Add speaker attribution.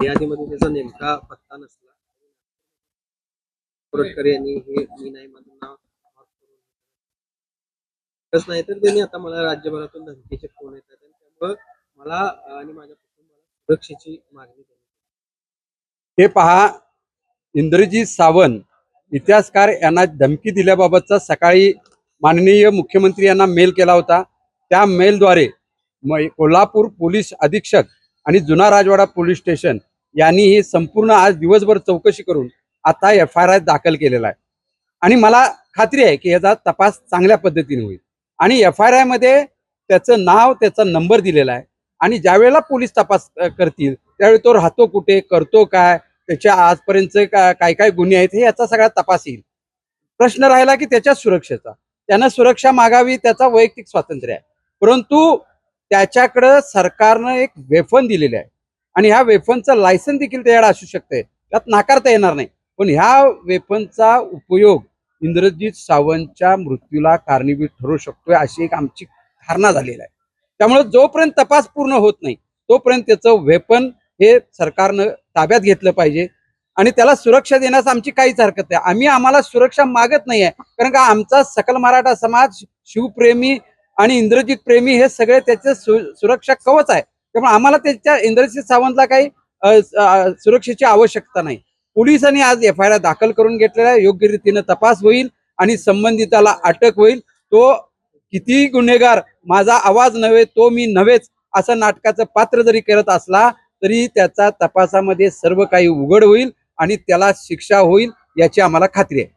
Speaker 1: यादीमध्ये त्याचा नेमका पत्ता नसला. कोरटकर यांनी हे मी नाही माझं नाव तस नाही तर त्यांनी आता मला राज्यभरातून धमकीचे फोन येतात आणि त्यामुळं मला आणि माझ्या कुटुंबाला सुरक्षेची मागणी केली
Speaker 2: हे पहा इंद्रजीत सावंत इतिहासकार यांना धमकी दिल्याबाबतचा सकाळी माननीय मुख्यमंत्री यांना मेल केला होता. त्या मेलद्वारे कोल्हापूर पोलीस अधीक्षक आणि जुना राजवाडा पोलीस स्टेशन यांनी ही संपूर्ण आज दिवसभर चौकशी करून आता एफ आय आर दाखल केलेला आहे. आणि मला खात्री आहे की याचा तपास चांगल्या पद्धतीने होईल. आणि एफ आय आरमध्ये त्याचं नाव त्याचा नंबर दिलेला आहे. आणि ज्यावेळेला पोलीस तपास करतील त्यावेळी तो राहतो कुठे करतो काय त्याच्या आजपर्यंत का- काय काय गुन्हे आहेत हे याचा सगळा तपास येईल. प्रश्न राहिला की त्याच्या सुरक्षेचा. त्यांना सुरक्षा मागावी त्याचा वैयक्तिक स्वातंत्र्य आहे. परंतु त्याच्याकडं सरकारनं एक वेफन दिलेले आहे. आणि ह्या वेफनचं लायसन देखील त्याच्याकडे असू शकते त्यात नाकारता येणार नाही. पण ह्या वेफनचा उपयोग इंद्रजित सावंतच्या मृत्यूला कारणीभूत ठरू शकतोय अशी एक आमची धारणा झालेली आहे. त्यामुळे जोपर्यंत तपास पूर्ण होत नाही तोपर्यंत त्याचं वेपन हे सरकारनं ताब्यात घेतलं पाहिजे. आणि त्याला सुरक्षा देण्यास आमची काहीच हरकत नाही. आम्ही आम्हाला सुरक्षा मागत नाही आहे कारण का आमचा सकल मराठा समाज शिवप्रेमी आणि इंद्रजित प्रेमी हे सगळे त्याचे सु- सुरक्षा कवच आहे. त्यामुळे आम्हाला त्याच्या इंद्रजित सावंतला काही सुरक्षेची आवश्यकता नाही. पोलिसांनी आज एफ आय आर दाखल करून घेतलेला आहे. योग्य रीतीनं तपास होईल आणि संबंधिताला अटक होईल. तो कितीही गुन्हेगार माझा आवाज नव्हे तो मी नव्हेच असं नाटकाचं पात्र जरी करत असला तरी त्याचा तपासामध्ये सर्व काही उघड होईल आणि त्याला शिक्षा होईल याची आम्हाला खात्री आहे.